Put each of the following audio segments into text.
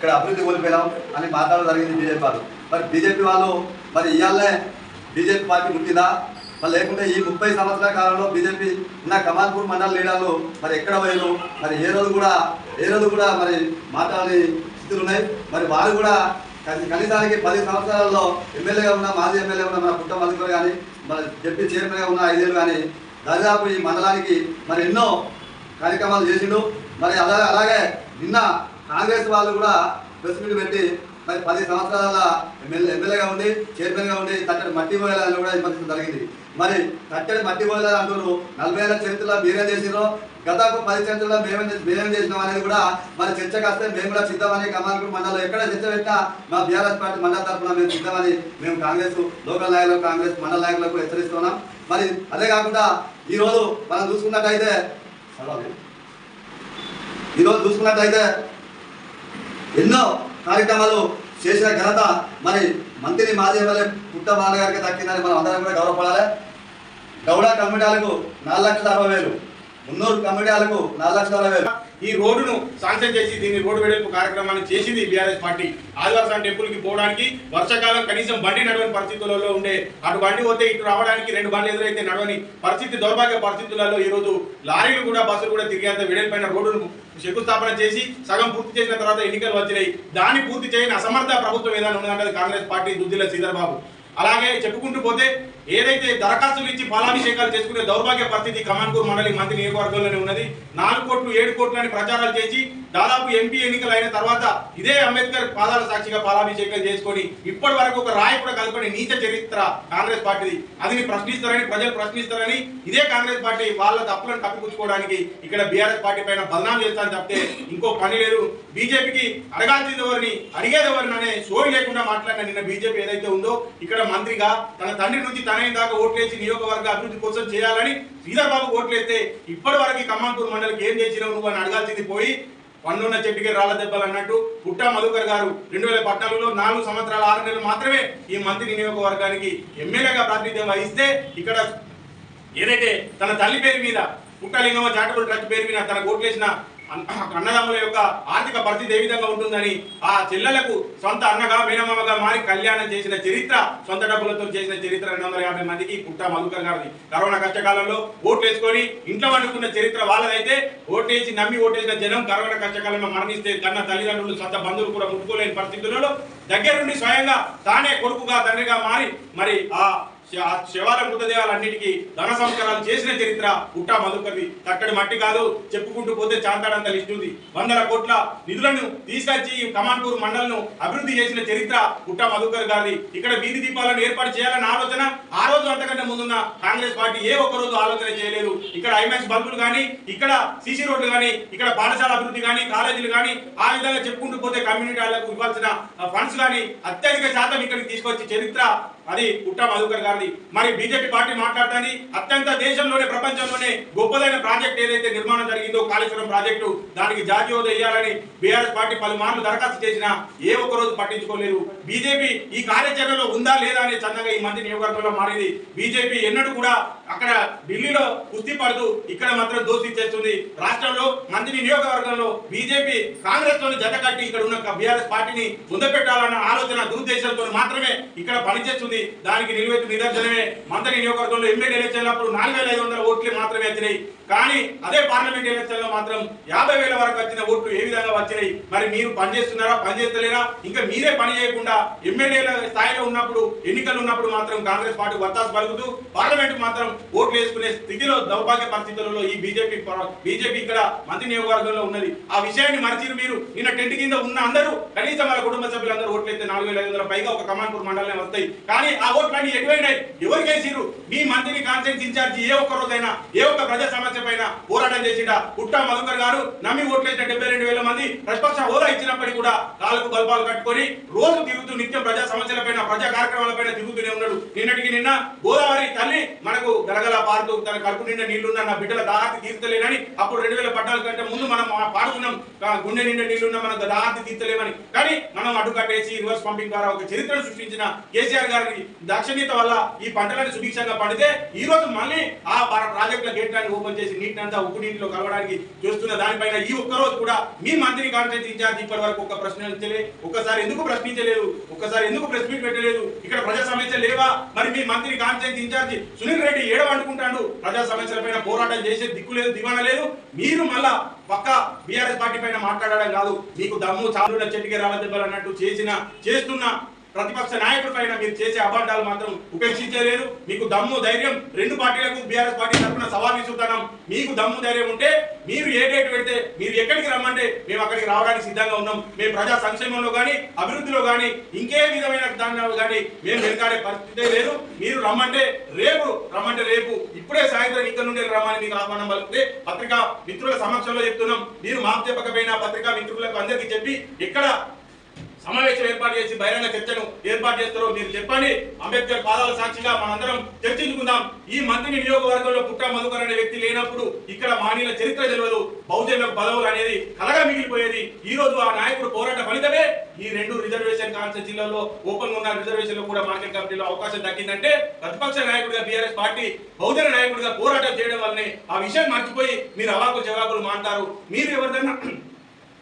ఇక్కడ అభివృద్ధి కోల్పోయినాం అని మాట్లాడడం జరిగింది బీజేపీ వాళ్ళు. మరి బీజేపీ వాళ్ళు మరి ఇవాళనే బీజేపీ పార్టీ పుట్టిందా? మరి లేకుంటే ఈ ముప్పై సంవత్సరాల కాలంలో బీజేపీ ఉన్న కమాల్పూర్ మండల లీడర్లు మరి ఎక్కడ పోయారు మరి ఏ రోజు కూడా ఏ రోజు కూడా మరి మాట్లాడే స్థితులు ఉన్నాయి. మరి వారు కూడా కని- కనీసానికి పది సంవత్సరాల్లో ఎమ్మెల్యేగా ఉన్న మాజీ ఎమ్మెల్యే ఉన్న మన పుట్ట మధుకర్ కానీ మన డిప్యూటీ చైర్మన్గా ఉన్న ఐదేళ్ళు కానీ దాదాపు ఈ మండలానికి మరి ఎన్నో కార్యక్రమాలు చేసిండు. మరి అలాగే అలాగే నిన్న కాంగ్రెస్ వాళ్ళు కూడా ప్రెస్ మీట్ పెట్టి మరి పది సంవత్సరాల ఎమ్మెల్యే ఎమ్మెల్యేగా ఉండి చైర్మన్గా ఉండి తట్టడి మట్టి పోయాలని కూడా విమర్శించడం జరిగింది. మరి తట్టడి మట్టి పోయాలని అంటున్నారు. నలభై ఏళ్ళ చరిత్రలో మీరే చేసిరో గతకు పది చరిత్రలో మేమే మేమేం చేసినాం అనేది కూడా మరి చర్చకు వస్తే మేము కూడా సిద్ధమని కమాన్పూర్ మండలం ఎక్కడ చర్చ పెట్టినా మా బీఆర్ఎస్ పార్టీ మండల తరఫున మేము సిద్ధమని మేము కాంగ్రెస్ లోకల్ నాయకులు కాంగ్రెస్ మండల నాయకులకు హెచ్చరిస్తున్నాం. మరి అదే కాకుండా ఈరోజు మనం చూసుకున్నట్టయితే ఈరోజు చూసుకున్నట్లయితే ఎన్నో కార్యక్రమాలు చేసిన ఘనత మరి మంత్రి మాజీ ఎమ్మెల్యే పుట్ట బాలగారికి దక్కిందని మనం అందరం కూడా గౌరవపడాలి. గౌడ కమిటాలకు నాలుగు లక్షల అరవై వేలు. మున్నూరు కమిటాలకు నాలుగు లక్షల వేలు. ఈ రోడ్డును శాంక్షన్ చేసి దీన్ని రోడ్డు వెడల్పు కార్యక్రమాన్ని చేసింది బీఆర్ఎస్ పార్టీ. ఆదివారం టెంపుల్కి పోవడానికి వర్షాకాలం కనీసం బండి నడవని పరిస్థితులలో ఉండే అటు బండి పోతే ఇటు రావడానికి రెండు బండ్లు ఎదురైతే నడవని పరిస్థితి దౌర్భాగ్య పరిస్థితులలో ఈ రోజు లారీలు కూడా బస్సులు కూడా తిరిగేంత వెడల్పైన రోడ్డును శంకుస్థాపన చేసి సగం పూర్తి చేసిన తర్వాత ఎన్నికలు వచ్చినాయి. దాన్ని పూర్తి చేయని అసమర్థ ప్రభుత్వం ఏదైనా ఉన్నదంటే కాంగ్రెస్ పార్టీ దుద్దిల శ్రీధర్ బాబు. అలాగే చెప్పుకుంటూ పోతే ఏదైతే దరఖాస్తులు ఇచ్చి పాలాభిషేకాలు చేసుకునే దౌర్భాగ్య పరిస్థితి కమాన్పూర్ మండలి మంత్రి నియోజకవర్గంలోనే ఉన్నది. నాలుగు కోట్లు ఏడు కోట్లు అని ప్రచారాలు చేసి దాదాపు ఎంపీ ఎన్నికలు అయిన తర్వాత ఇదే అంబేద్కర్ పాదాల సాక్షిగా పాలాభిషేకం చేసుకొని ఇప్పటి వరకు ఒక రాయి కూడా కలపని నీచ చరిత్ర కాంగ్రెస్ పార్టీది. అది ప్రశ్నిస్తారని ప్రజలు ప్రశ్నిస్తారని ఇదే కాంగ్రెస్ పార్టీ వాళ్ళ తప్పులను కప్పిపుచ్చుకోవడానికి ఇక్కడ బీఆర్ఎస్ పార్టీ పైన బదనాం చేస్తాను తప్పితే ఇంకో పని లేదు. బీజేపీకి అడగాల్సింది ఎవరిని అడిగేది ఎవరిని అనే సోయి లేకుండా మాట్లాడిన నిన్న బీజేపీ ఏదైతే ఉందో ఇక్కడ మంత్రిగా తన తండ్రి నుంచి తన తనైన దాకా ఓట్లేసి నియోజకవర్గ అభివృద్ధి కోసం చేయాలని శ్రీధర్ బాబు ఓట్లేస్తే ఇప్పటి వరకు ఖమ్మాంపూర్ మండలికి ఏం చేసినావు నువ్వు అని అడగాల్సింది పోయి పన్నున్న చెట్టుకే రాళ్ళ దెబ్బలు అన్నట్టు పుట్టా మధుకర్ గారు రెండు వేల పద్నాలుగులో నాలుగు సంవత్సరాల ఆరు నెలలు మాత్రమే ఈ మంత్రి నియోజకవర్గానికి ఎమ్మెల్యేగా ప్రాతినిధ్యం వహిస్తే ఇక్కడ ఏదైతే తన తల్లి పేరు మీద పుట్టలింగమ్మ చారిటబుల్ ట్రస్ట్ పేరు మీద తన ఓట్లేసిన అన్నదమ్ముల యొక్క ఆర్థిక పరిస్థితి ఏ విధంగా ఉంటుందని ఆ చెల్లెలకు సొంత అన్నగా మేనమామగా మారి కళ్యాణం చేసిన చరిత్ర సొంత డబ్బులతో చేసిన చరిత్ర రెండు వందల యాభై మందికి పుట్ట మధుకర్ గారిది. కరోనా కష్టకాలంలో ఓట్లు వేసుకొని ఇంట్లో వండుకున్న చరిత్ర వాళ్ళదైతే ఓటేసి నమ్మి ఓటేసిన జనం కరోనా కష్టకాలంలో మరణిస్తే కన్న తల్లిదండ్రులు సొంత బంధువులు కూడా ముట్టుకోలేని పరిస్థితులలో దగ్గరుండి స్వయంగా తానే కొడుకుగా తండ్రిగా మారి మరి ఆ ఆ శవాల మృతదేహాలన్నిటికీ ధన సంస్కారాలు చేసిన చరిత్ర పుట్టా మధుకర్ది తక్కడి మట్టి కాదు చెప్పుకుంటూ పోతే చాంతాడంత లిస్ట్ ఉంది. వందల కోట్ల నిధులను తీసుకొచ్చి ఈ కమాన్పూర్ మండలను అభివృద్ధి చేసిన చరిత్ర పుట్టా మధుకర్ గారిది. ఇక్కడ వీధి దీపాలను ఏర్పాటు చేయాలన్న ఆలోచన ఆ రోజు అంతకంటే ముందున్న కాంగ్రెస్ పార్టీ ఏ ఒక్క రోజు ఆలోచన చేయలేదు. ఇక్కడ ఐమాక్స్ బల్బులు కానీ ఇక్కడ సీసీ రోడ్లు కానీ ఇక్కడ పాఠశాల అభివృద్ధి కానీ కాలేజీలు కానీ ఆ విధంగా చెప్పుకుంటూ పోతే కమ్యూనిటీ వాళ్ళకు ఇవ్వాల్సిన ఫండ్స్ కానీ అత్యధిక శాతం ఇక్కడికి తీసుకొచ్చి చరిత్ర అది పుట్ట మధుకర్ గారిది. మరి బీజేపీ పార్టీ మాట్లాడతాని అత్యంత దేశంలోనే ప్రపంచంలోనే గొప్పదైన ప్రాజెక్ట్ ఏదైతే నిర్మాణం జరిగిందో కాళేశ్వరం ప్రాజెక్టు దానికి జాతీయోదయం ఇవ్వాలని బీఆర్ఎస్ పార్టీ పలుమార్లు దరఖాస్తు చేసినా ఏ ఒక్క రోజు పట్టించుకోలేదు. బీజేపీ ఈ కార్యాచరణలో ఉందా లేదా అనే చందంగా ఈ మంత్రి నియోజకవర్గంలో మారింది. బీజేపీ ఎన్నడూ కూడా అక్కడ ఢిల్లీలో కుస్తీ పడుతూ ఇక్కడ మాత్రం దోషి చేస్తుంది. రాష్ట్రంలో మంత్రి నియోజకవర్గంలో బీజేపీ కాంగ్రెస్ తోని జత కట్టి ఇక్కడ ఉన్న బీఆర్ఎస్ పార్టీని ముందపెట్టాలన్న ఆలోచన దురుద్దేశంతో మాత్రమే ఇక్కడ పనిచేస్తుంది. దానికి నిలువెత్తు నిదర్శనమే. మంత్రి నియోజకవర్గంలో ఎమ్మెల్యే ఎలక్షన్ నాలుగు వేల ఐదు వందల ఓట్లు మాత్రమే వచ్చినాయి కానీ అదే పార్లమెంట్ ఎలక్షన్లో మాత్రం యాభై వేల వరకు వచ్చిన ఓట్లు ఏ విధంగా వచ్చినాయి? మరి మీరు పనిచేస్తున్నారా పనిచేస్తలేరా ఇంకా మీరే పని చేయకుండా ఎమ్మెల్యేల స్థాయిలో ఉన్నప్పుడు ఎన్నికలు ఉన్నప్పుడు మాత్రం కాంగ్రెస్ పార్టీ వత్తాసు పలుకుతూ పార్లమెంట్ మాత్రం ఓట్లు వేసుకునే స్థితిలో దౌర్భాగ్య పరిస్థితులలో ఈ బీజేపీ బీజేపీ ఇక్కడ మంత్రి నియోగవర్గంలో ఉన్నది. ఆ విషయాన్ని మరిచిరు మీరు. నిన్న టెంట్ కింద ఉన్న అందరూ కనీసం వాళ్ళ కుటుంబ సభ్యులందరూ ఓట్లు అయితే నాలుగు వేల ఐదు వందల పైగా ఒక కమాన్పూర్ మండలమే వస్తాయి. కానీ ఆ ఓట్లన్నీ ఎటువైనాయి? ఎవరికి మీ మంత్రిని కాన్సెంట్ ఇన్ఛార్జి ఏ ఒక్క రోజైనా ఏ ఒక్క ప్రజా సమస్య పైన పోరాటం చేసిండా ఉట్టా మధుకర్ గారు నమ్మి ఓట్లేసిన డెబ్బై రెండు వేల మంది ప్రతిపక్ష హోదా ఇచ్చినప్పటికీ కూడా కాలకు బల్బాలు కట్టుకొని రోజు తిరుగుతూ నిత్యం ప్రజా సమస్యలపైన ప్రజా కార్యక్రమాలపైన తిరుగుతూనే ఉన్నాడు. నిన్నటికి నిన్న గోదావరి తల్లి మనకు గలగల పారుతూ తన కడుపు నిండా నీళ్ళున్న నా బిడ్డల దాహాతి తీర్చలేనని అప్పుడు రెండు వేల పద్నాలుగు కంటే ముందు మనం ఆ పాడుతున్నాం. గుండె నిండా నీళ్ళున్న మనకు దాహాతి తీర్చలేమని. కానీ మనం అడ్డుకట్టేసి రివర్స్ పంపింగ్ ద్వారా ఒక చరిత్రను సృష్టించిన కేసీఆర్ గారి దాక్షిణ్యత వల్ల ఈ పంటలను సుభిక్షంగా పండితే ఈ రోజు మళ్ళీ ఆ ప్రాజెక్టుల గేట్ ఓపెన్ చేసి నీటిని అంతా ఉప్పు నీటిలో కలవడానికి చూస్తున్న దానిపైన ఈ ఒక్క రోజు కూడా మీ మంత్రి కాంట్రాక్ట్ ఇన్ఛార్జ్ ఇప్పటి వరకు ఒక ప్రశ్నించలేదు ఒక్కసారి ఎందుకు ప్రశ్నించలేదు? ఒక్కసారి ఎందుకు ప్రెస్ మీట్ పెట్టలేదు? ఇక్కడ ప్రజా సమస్య లేవా? మరి మీ మంత్రి కాంట్రాక్ట్ ఇన్ఛార్జ్ సునీల్ రెడ్డి ఏడవంటుకుంటాడు ప్రజా సమస్యల పైన పోరాటం చేసే దిక్కు లేదు దివాన లేదు. మీరు మళ్ళా పక్క బీఆర్ఎస్ పార్టీ పైన మాట్లాడడం కాదు. మీకు దమ్ము చాలు చెట్టుకి రాళ్ళ అన్నట్టు చేసిన చేస్తున్న ప్రతిపక్ష నాయకుల పైన మీరు చేసే అబద్ధాలు మాత్రం ఉపేక్షించలేరు మీకు దమ్ము ధైర్యం రెండు పార్టీలకు బీఆర్ఎస్ పార్టీ తరఫున సవాల్ విసురుతున్నాం. మీకు దమ్ము ధైర్యం ఉంటే మీరు ఏ డేట్ పెడితే మీరు ఎక్కడికి రమ్మంటే మేము అక్కడికి రావడానికి సిద్ధంగా ఉన్నాం. మేము ప్రజా సంక్షేమంలో కానీ అభివృద్ధిలో కానీ ఇంకే విధమైన దానిలో కానీ మేము వెనకాడే పరిస్థితే లేదు. మీరు రమ్మంటే రేపు రమ్మంటే రేపు ఇప్పుడే సాయంత్రం ఇక్కడ నుండి రమ్మని మీకు ఆహ్వానం పలికితే పత్రికా మిత్రుల సమక్షంలో చెప్తున్నాం. మీరు మాకు చెప్పకపోయినా పత్రికా మిత్రులకు అందరికీ చెప్పి ఇక్కడ సమావేశం ఏర్పాటు చేసి బహిరంగ చర్చను ఏర్పాటు చేస్తారో మీరు చెప్పండి. అంబేద్కర్ పాదాల సాక్షిగా మనందరం చర్చించుకుందాం. ఈ మంత్రి నియోగవర్గంలో పుట్ట మధుకర్ అనే వ్యక్తి లేనప్పుడు ఇక్కడ మానీల చరిత్ర తెలియదు. బహుజనులకు పదవులు అనేది కలగా మిగిలిపోయేది. ఈ రోజు ఆ నాయకుడు పోరాట ఫలితమే. ఈ రెండు రిజర్వేషన్ కాన్సెన్స్ జిల్లాలో ఓపెన్ ఉన్న రిజర్వేషన్లో కూడా మార్కెట్ కమిటీలో అవకాశం దక్కిందంటే ప్రతిపక్ష నాయకుడిగా బీఆర్ఎస్ పార్టీ బహుజన నాయకుడిగా పోరాటం చేయడం వల్లనే ఆ విషయం మర్చిపోయి మీరు అవాకులు జవాకులు మాంటారు. మీరు ఎవరిదైనా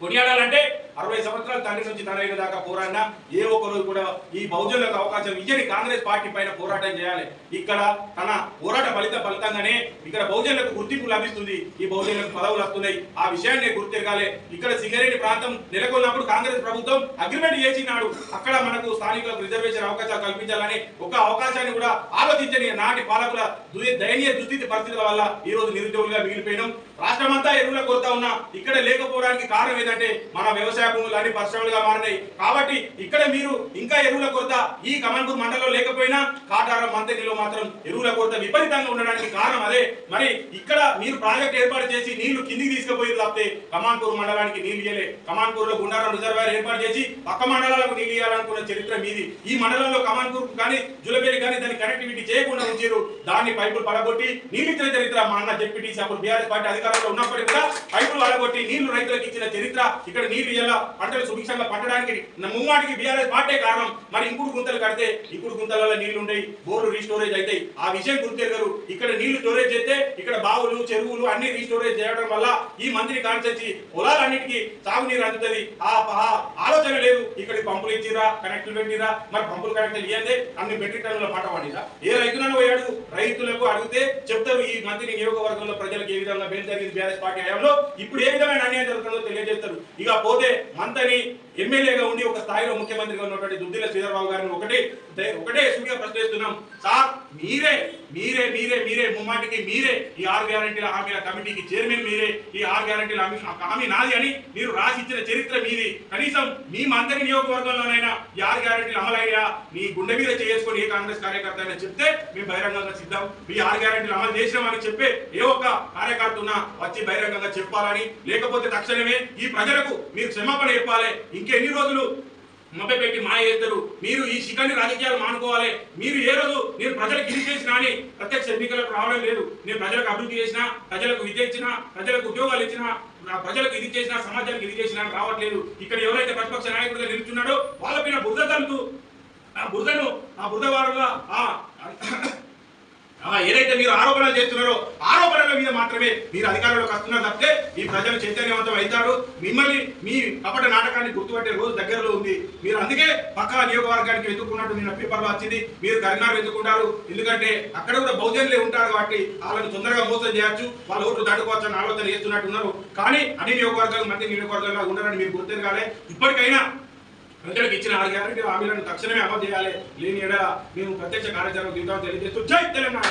కొనియాడాలంటే అరవై సంవత్సరాల తండ్రి నుంచి తనైన దాకా పోరాడినా ఏ ఒక్క రోజు కూడా ఈ బహుజనులకు అవకాశం ఇచ్చని కాంగ్రెస్ పార్టీ పైన పోరాటం చేయాలి. ఇక్కడ తన పోరాట ఫలిత ఫలితంగానే ఇక్కడ బహుజనులకు గుర్తింపు లభిస్తుంది. ఈ బహుజనులకు పదవులు వస్తున్నాయి. ఆ విషయాన్ని గుర్తిరగాలి. ఇక్కడ సింగరేణి ప్రాంతం నెలకొన్నప్పుడు కాంగ్రెస్ ప్రభుత్వం అగ్రిమెంట్ చేసినాడు. అక్కడ మనకు స్థానికులకు రిజర్వేషన్ అవకాశాలు కల్పించాలని ఒక అవకాశాన్ని కూడా ఆలోచించని నాటి పాలకుల దు- దయనీయ దుస్థితి పరిస్థితుల వల్ల ఈ రోజు నిరుద్యోగులుగా మిగిలిపోయినాం. రాష్ట్రమంతా ఎరువుల కొరత ఉన్నా ఇక్కడ లేకపోవడానికి కారణం ఏంటంటే మన వ్యవసాయ భూములు అన్ని పరిశ్రమలుగా మారినాయి. కాబట్టి ఇక్కడ మీరు ఇంకా ఎరువుల కొరత ఈ కమన్పూర్ మండలంలో లేకపోయినా కాటారం మంతగిలో మాత్రం ఎరువుల కొరత విపరీతంగా ఉండడానికి కారణం అదే. మరి ఇక్కడ మీరు ప్రాజెక్ట్ ఏర్పాటు చేసి నీళ్ళు కిందికి తీసుకుపోయి తప్పితే కమాన్పూర్ మండలానికి నీళ్ళు ఇయ్యలే. కమాన్పూర్లో గుండారం రిజర్వాయర్ ఏర్పాటు చేసి పక్క మండలాలకు నీళ్ళు ఇవ్వాలనుకున్న చరిత్ర మీది. ఈ మండలంలో కమాన్పూర్ కానీ జులబేరి కానీ దాని కనెక్టివిటీ చేయకుండా ఉంచారు దాన్ని పైపులు పడగొట్టి నీళ్ళు ఇచ్చిన చరిత్ర మా అన్న జెడ్పీటీసీ అప్పుడు బీఆర్ఎస్ పార్టీ అధికారంలో ఉన్నప్పటికీ కూడా పైపులు పడగొట్టి నీళ్ళు రైతులకు ఇచ్చిన చరిత్ర. ఇక్కడ నీళ్ళు ఇలా పంటలు సుభిక్షంగా పంటడానికి న- ముమ్మాటికి బీఆర్ఎస్ పార్టీ కారణం. మరి ఇంకుడు గుంతలు కడితే ఇంకుడు గుంతలలో నీళ్ళు ఉంటాయి బోర్లు రీస్టోరేజ్ అవుతాయి ఆ విషయం గుర్తెరగరు. ఇక్కడ నీళ్ళు స్టోరేజ్ చేస్తే ఇక్కడ బావులు చెరువులు అన్ని రీస్టోరేజ్ చేయడం వల్ల ఈ మంత్రి కాన్సెన్సీ పొలాలన్నిటికీ సాగునీరు అందుతుంది. ఆ ఆలోచన లేదు. ఇక్కడ పంపులు ఇచ్చిరా కనెక్టులు పెట్టిరా మరి పంపులు కనెక్ట్ ఇవ్వండి అన్ని మెట్రిక్ టన్నుల పంట పండిరా. ఏ రైతులను పోయాడు. రైతులకు అడిగితే చెప్తారు ఈ మంత్రి నియోగవర్గంలో ప్రజలకు ఏ విధంగా మేలు జరిగింది బీఆర్ఎస్ పార్టీ హయాంలో. ఇప్పుడు ఏ విధమైన అన్యాయం జరుగుతుందో తెలియజేస్తారు. ఇక పోతే మంత్రి ఎమ్మెల్యేగా ఉండి ఒక స్థాయిలో ముఖ్యమంత్రిగా ఉన్నటువంటి దుద్దిల శ్రీధరబాబు గారిని ఒకటే ఒకటే సూటిగా ప్రశ్నిస్తున్నాం. సార్ మీరే మీరే మీరే మీరే ముమ్మాటికి మీరే ఈ ఆరు గ్యారంటీల హామీల కమిటీకి చైర్మన్ మీరే ఈ ఆరు గ్యారంటీల హామీ హామీ నాది అని మీరు రాసిచ్చిన చరిత్ర మీది. కనీసం మీ మంత్రి నియోజకవర్గంలోనైనా ఈ ఆరు గ్యారంటీలు అమలయ్యా మీ గుండె మీద చేసుకొని ఏ కాంగ్రెస్ కార్యకర్త అయినా చెప్తే మేము బహిరంగంగా సిద్ధం. మీ ఆరు గ్యారంటీలు అమలు చేసినామని చెప్పే ఏ ఒక్క కార్యకర్త ఉన్నా వచ్చి బహిరంగంగా చెప్పాలని లేకపోతే తక్షణమే ఈ ప్రజలకు మీరు క్షమాపణ చెప్పాలి. ఇంకెన్ని రోజులు? మొబ్బ పెట్టి మాయ చేస్తారు. మీరు ఈ శిఖండి రాజకీయాలు మానుకోవాలి. మీరు ఏ రోజు నేను ప్రజలకు ఇది చేసినా అని ప్రత్యక్ష ఎన్నికలకు రావడం లేదు. నేను ప్రజలకు అభివృద్ధి చేసిన ప్రజలకు విద్య ఇచ్చినా ప్రజలకు ఉద్యోగాలు ఇచ్చినా నా ప్రజలకు ఇది చేసిన సమాజానికి ఇది చేసినా రావట్లేదు. ఇక్కడ ఎవరైతే ప్రతిపక్ష నాయకుడిగా నిలుచున్నాడో వాళ్ళ పైన బురద తలుతూ ఆ బురదను ఆ బురద వల్ల ఆ, ఏదైతే మీరు ఆరోపణలు చేస్తున్నారో ఆరోపణల మీద మాత్రమే మీరు అధికారంలోకి వస్తున్నారు తప్పితే ఈ ప్రజలు చైతన్యవంతం అవుతారు. మిమ్మల్ని మీ కపట నాటకాన్ని గుర్తుపట్టే రోజు దగ్గరలో ఉంది. మీరు అందుకే పక్క నియోగవర్గానికి వెతుక్కున్నట్టు నిన్న పేపర్లో వచ్చింది. మీరు కరీంనగర్ వెతుకుంటారు ఎందుకంటే అక్కడ కూడా బహుజనులే ఉంటారు కాబట్టి వాళ్ళని తొందరగా మోసం చేయొచ్చు. వాళ్ళ ఓట్లు దాటుకోవచ్చు అని ఆలోచన చేస్తున్నట్టు ఉన్నారు కానీ అన్ని నియోగవర్గాలు మధ్య నియోగవర్గాలు ఉండాలని మీరు గుర్తిరగాలి ఇప్పటికైనా అంతటికి ఇచ్చిన ఆరు గ్యారెంటీ హామీలను తక్షణమే అమలు చేయాలి. లేని ఎడ మేము ప్రత్యక్ష కార్యాచరణ దిగుతామని తెలియజేస్తూ జై తెలంగాణ.